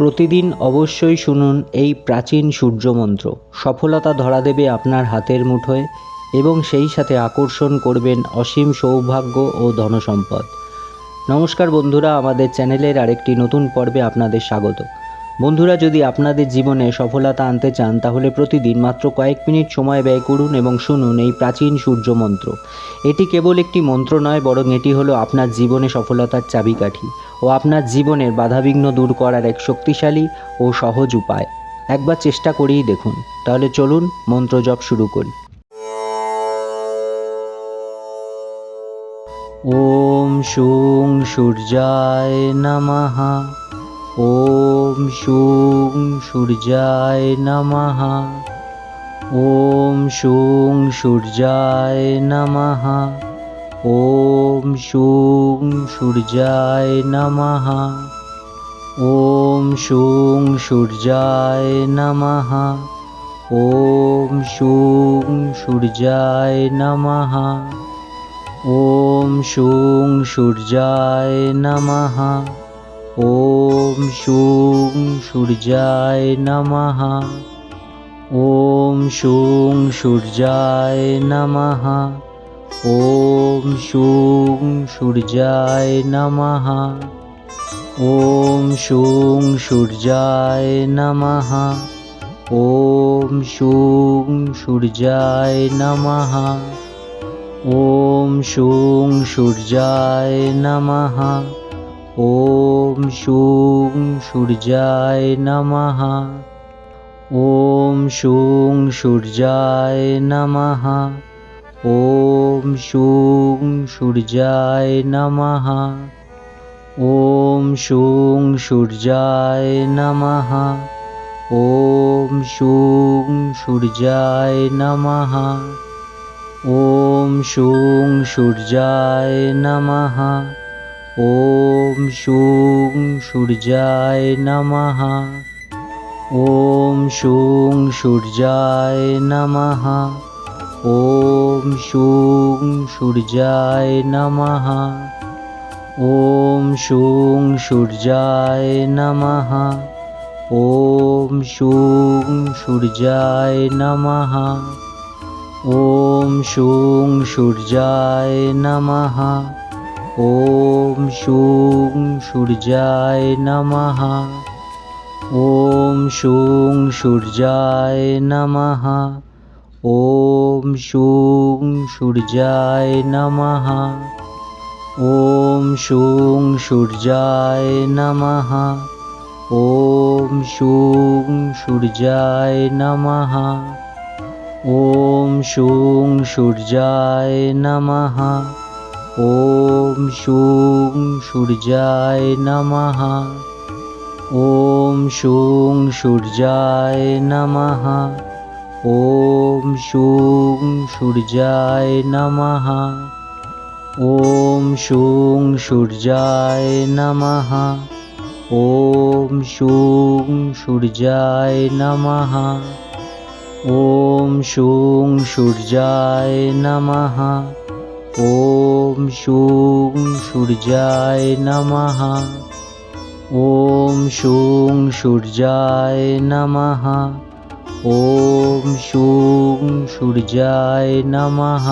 প্রতিদিন অবশ্যই শুনুন এই প্রাচীন সূর্যমন্ত্র। সফলতা ধরা দেবে আপনার হাতের মুঠোয় এবং সেই সাথে আকর্ষণ করবেন অসীম সৌভাগ্য ও ধনসম্পদ। নমস্কার বন্ধুরা, আমাদের চ্যানেলের আরেকটি নতুন পর্বে আপনাদের স্বাগত। বন্ধুরা, যদি আপনাদের জীবনে সফলতা আনতে চান, তাহলে প্রতিদিন মাত্র কয়েক মিনিট সময় ব্যয় করুন এবং শুনুন এই প্রাচীন সূর্য মন্ত্র এটি কেবল একটি মন্ত্র নয়, বরং এটি হলো আপনার জীবনে সফলতার চাবিকাঠি ও আপনার জীবনের বাধাবিঘ্ন দূর করার এক শক্তিশালী ও সহজ উপায়। একবার চেষ্টা করেই দেখুন। তাহলে চলুন, মন্ত্র জপ শুরু করি। ওম শুং সূর্যায় নমঃ ওম শুং সূর্যায় নমঃ। ওম শুং সূর্যায় নমঃ। ওম শুং সূর্যায় নমঃ। ওম শুং সূর্যায় নমঃ। ওম শুং সূর্যায় নমঃ। ওম শুং সূর্যায় নমঃ। ॐ शुं सूर्याय नमः ॐ शुं सूर्याय नमः ॐ शुं सूर्याय नमः ॐ शुं सूर्याय नमः ॐ शुं सूर्याय नमः ॐ शुं सूर्याय नमः ওম শুং সূর্যায় নমঃ। ওম শুং সূর্যায় নমঃ। ওম শুং সূর্যায় নমঃ। ওম শুং সূর্যায় নমঃ। ওম শুং সূর্যায় নমঃ। ওম শুং সূর্যায় নমঃ। ওম শুং সূর্যায় নমঃ। ওম শুং সূর্যায় নমঃ। ওম শুং সূর্যায় নমঃ। ওম শুং সূর্যায় নমঃ। ওম শুং সূর্যায় নমঃ। ওম শুং সূর্যায় নমঃ। ॐ शूं सूर्याय नमः ॐ शूं सूर्याय नमः ॐ शूं सूर्याय नमः ॐ शूं सूर्याय नमः ॐ शूं सूर्याय नमः ॐ शूं सूर्याय नमः ॐ शुं सूर्याय नमः ॐ शुं सूर्याय नमः ॐ शुं सूर्याय नमः ॐ शुं सूर्याय नमः ॐ शुं सूर्याय नमः ॐ शुं सूर्याय नमः ওম শুং সূর্যায় নমঃ। ওম শুং সূর্যায় নমঃ। ওম শুং সূর্যায় নমঃ।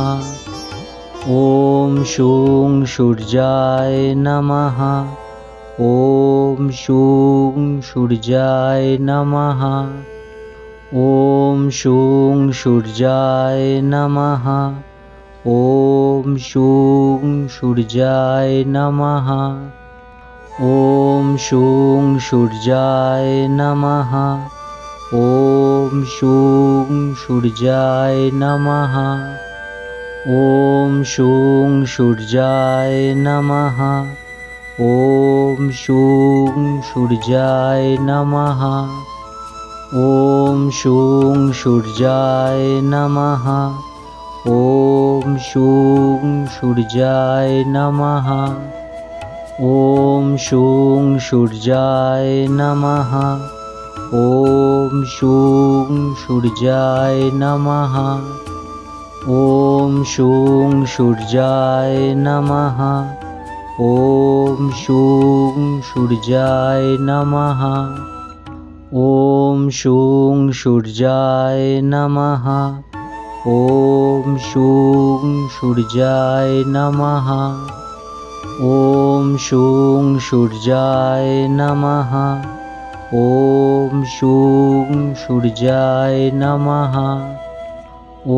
ওম শুং সূর্যায় নমঃ। ওম শুং সূর্যায় নমঃ। ওম শুং সূর্যায় নমঃ। ওম শুং সূর্যায় নমঃ। ওম শুং সূর্যায় নমঃ। ওম শুং সূর্যায় নমঃ। ওম শুং সূর্যায় নমঃ। ওম শুং সূর্যায় নমঃ। ওম শুং সূর্যায় নমঃ। ওম শুং সূর্যায় নমঃ। ওম শুং সূর্যায় নমঃ। ওম শুং সূর্যায় নমঃ। ওম শুং সূর্যায় নমঃ। ওম শুং সূর্যায় নমঃ। ॐ শুং সূর্যায় নমঃ। ॐ शूं सूर्याय नमः ॐ शूं सूर्याय नमः ॐ शूं सूर्याय नमः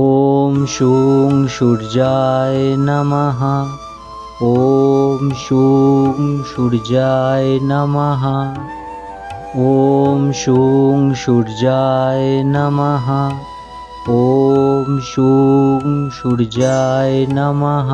ॐ शूं सूर्याय नमः ॐ शूं सूर्याय नमः ॐ शूं सूर्याय नमः ॐ शूं सूर्याय नमः